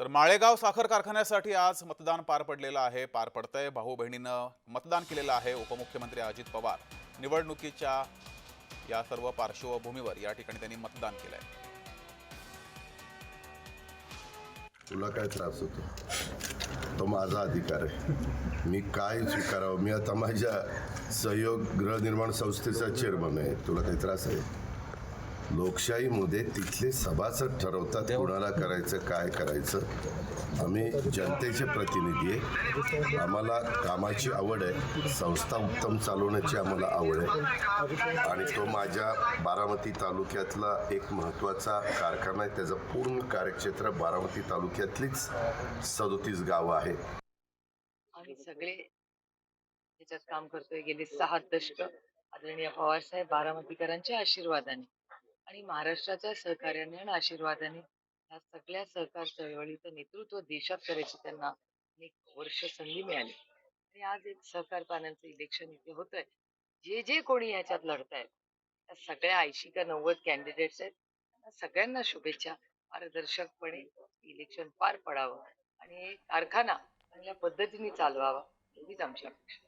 तर माळेगाव साखर कारखान्यासाठी आज मतदान पार पडलेलं आहे पार पडतंय. भाऊ बहिणीनं मतदान केलेलं आहे. उपमुख्यमंत्री अजित पवार निवडणुकीच्या या सर्व पार्श्वभूमीवर या ठिकाणी त्यांनी मतदान केलंय. तुला काय त्रास होतो? तो माझा अधिकार आहे. मी काय स्वीकारावं? मी आता माझ्या सहयोग गृहनिर्माण संस्थेचा चेअरमन आहे. तुला काही त्रास आहे? लोकशाहीमध्ये तिथले सभासद ठरवतात कुणाला करायचं काय करायचं. आम्ही जनतेचे प्रतिनिधी आहे. आम्हाला कामाची आवड आहे. संस्था उत्तम चालवण्याची आम्हाला आवड आहे. आणि तो माझ्या बारामती तालुक्यातला एक महत्त्वाचा कारखाना आहे. त्याचं पूर्ण कार्यक्षेत्र बारामती तालुक्यातलीच सदोतीस गावं आहेत. आम्ही सगळे याच्यात काम करतोय. गेली सहा दशक. आदरणीय पवारसाहेब बारामतीकरांच्या आशीर्वादाने. आणि महाराष्ट्राच्या सहकार्याने आणि आशीर्वादाने ह्या सगळ्या सहकार चळवळीचं नेतृत्व देशात करायची त्यांना अनेक वर्ष संधी मिळाली. आणि आज एक सहकार पानांचं इलेक्शन इथे होतंय. जे जे कोणी ह्याच्यात लढतायत त्या सगळ्या ऐंशी का नव्वद कॅन्डिडेट्स आहेत. त्यांना सगळ्यांना शुभेच्छा. पारदर्शकपणे इलेक्शन पार पडावं आणि कारखाना चांगल्या पद्धतीने चालवावा एवढीच आमची अपेक्षा